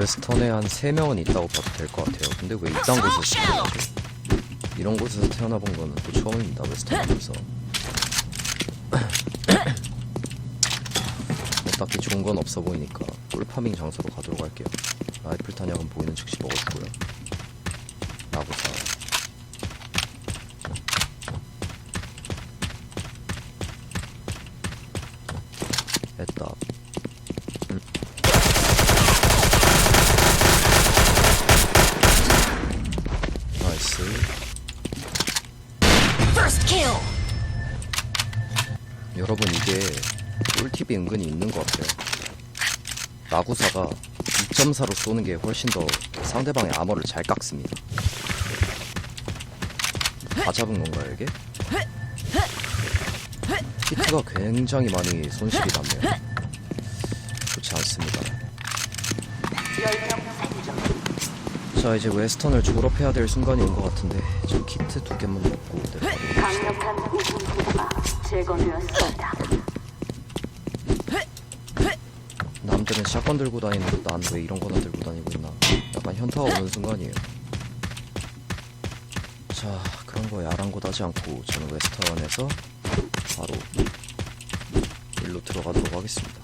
웨스턴에 한 3명은 있다고 봐도 될 것 같아요. 근데 왜 이딴 곳에서 태어나지? 이런 곳에서 태어나본 거는 또 처음입니다, 웨스턴 하면서. 뭐 딱히 좋은 건 없어 보이니까 꿀파밍 장소로 가도록 할게요. 라이플 탄약은 보이는 즉시 먹었고요. 나고사. 했다. 나이스. First kill. 여러분 이게 꿀팁이 은근히 있는 것 같아요. 나구사가 2.4로 쏘는 게 훨씬 더 상대방의 암호를 잘 깎습니다. 다 잡은 건가요 이게? 히트가 굉장히 많이 손실이 났네요. 좋지 않습니다. 자 이제 웨스턴을 졸업해야 될 순간이 온 것 같은데 저 키트 두 개만 먹고. 강력한 무기가 제거되었습니다. 남들은 샷건 들고 다니는데 난 왜 이런 거나 들고 다니고 있나 약간 현타가 오는 순간이에요 자 그런 거 야랑곳하지 않고 저는 웨스턴에서 바로 일로 들어가도록 하겠습니다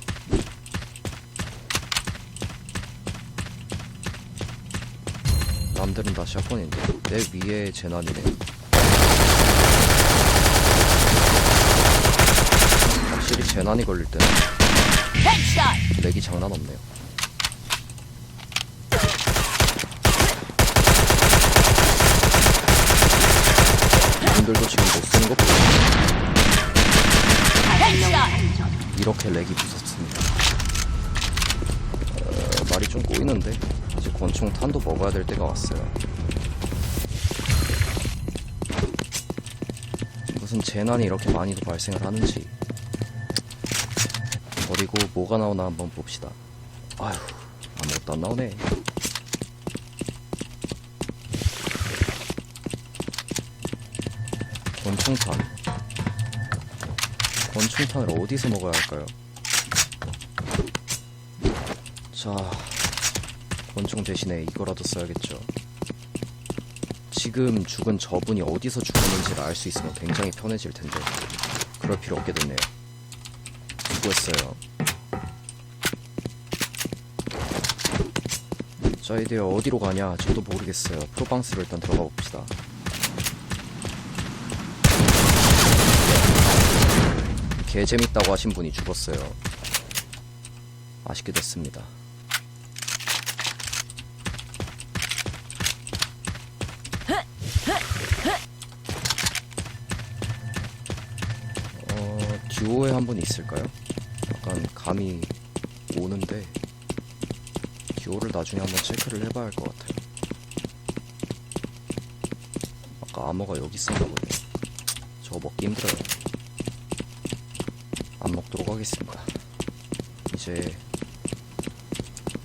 남들은 다 샷건인데 내 위에 재난이네 확실히 재난이 걸릴 때는. 렉이 장난 없네요. 이분들도 지금 못 쓰는 거 보세요. Headshot. 이렇게 렉이 무섭습니다. 어, 말이 좀 꼬이는데 이제 권총 탄도 먹어야 될 때가 왔어요. 무슨 재난이 이렇게 많이도 발생을 하는지 버리고 뭐가 나오나 한번 봅시다. 아휴 아무것도 안 나오네. 권총탄. 권총탄을 어디서 먹어야 할까요? 자, 권총 대신에 이거라도 써야겠죠. 지금 죽은 저분이 어디서 죽었는지를 알 수 있으면 굉장히 편해질 텐데 그럴 필요 없게 됐네요. 수고했어요. 자, 이제 어디로 가냐? 저도 모르겠어요. 프로방스로 일단 들어가 봅시다. 개 재밌다고 하신 분이 죽었어요. 아쉽게 됐습니다. 듀오에 한 분 있을까요? 약간 감이 오는데 듀오를 나중에 한번 체크를 해봐야 할 것 같아요. 아까 암호가 여기 있었나 보네. 저거 먹기 힘들어요. 안 먹도록 하겠습니다. 이제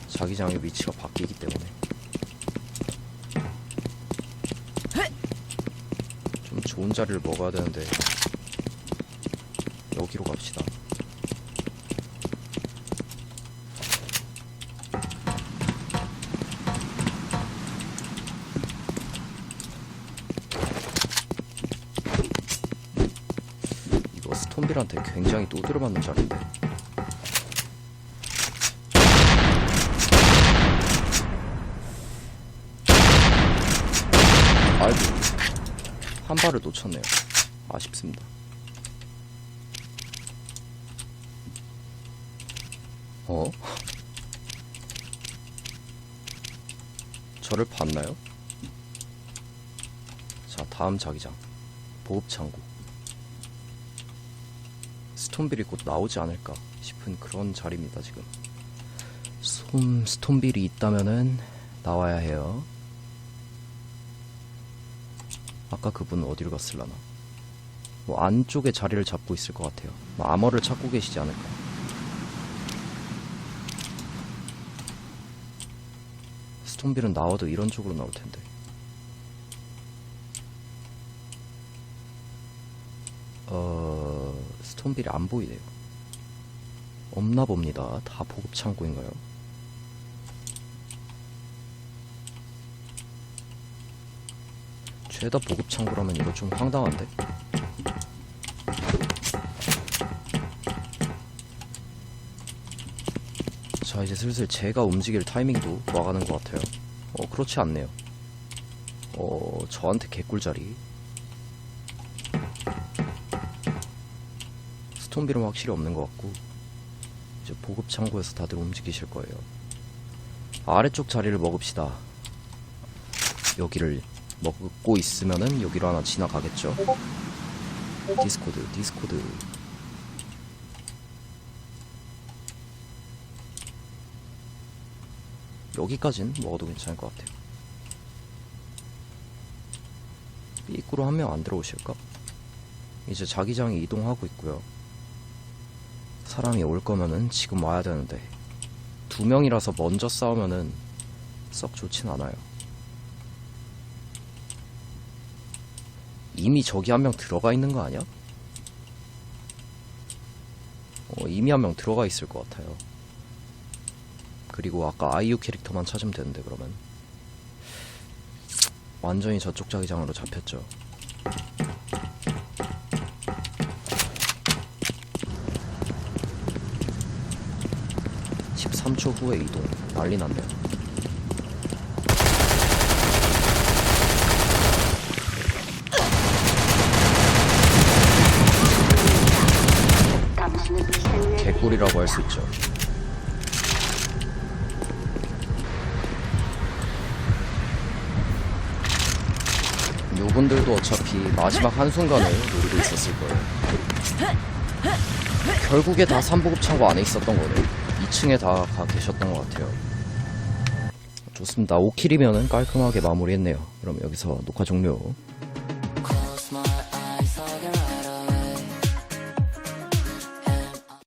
자기장의 위치가 바뀌기 때문에 좀 좋은 자리를 먹어야 되는데 여기로 갑시다. 이거 스톰빌한테 굉장히 또드려 맞는 자리인데. 아이고, 한 발을 놓쳤네요. 아쉽습니다. 어? 저를 봤나요? 자, 다음 자기장. 보급창고. 스톤빌이 곧 나오지 않을까 싶은 그런 자리입니다, 지금. 솜, 스톤빌이 있다면은 나와야 해요. 아까 그분 어디로 갔을라나? 뭐 안쪽에 자리를 잡고 있을 것 같아요. 뭐 암호를 찾고 계시지 않을까. 스톤빌은 나와도 이런 쪽으로 나올 텐데. 어, 스톤빌이 안 보이네요. 없나 봅니다. 다 보급 창고인가요? 죄다 보급 창고라면 이거 좀 황당한데? 자 이제 슬슬 제가 움직일 타이밍도 와가는 것 같아요. 어 그렇지 않네요. 어 저한테 개꿀자리. 스톤비름 확실히 없는 것 같고 이제 보급 창고에서 다들 움직이실 거예요. 아래쪽 자리를 먹읍시다. 여기를 먹고 있으면은 여기로 하나 지나가겠죠? 디스코드 디스코드 여기까진 먹어도 괜찮을 것 같아요 입구로 한 명 안 들어오실까? 이제 자기장이 이동하고 있고요 사람이 올 거면은 지금 와야 되는데 두 명이라서 먼저 싸우면은 썩 좋진 않아요 이미 저기 한 명 들어가 있는 거 아니야? 어, 이미 한 명 들어가 있을 것 같아요. 그리고 아까 아이유 캐릭터만 찾으면 되는데 그러면 완전히 저쪽 자기장으로 잡혔죠. (13초) 후에 이동 난리 났네요 개꿀이라고 할 수 있죠. 요분들도 어차피 마지막 한순간을 노리고 있었을 거예요. 결국에 다 삼보급 창고 안에 있었던 거네. 2층에 다 가 계셨던 것 같아요. 좋습니다. 5킬이면은 깔끔하게 마무리했네요. 그럼 여기서 녹화 종료.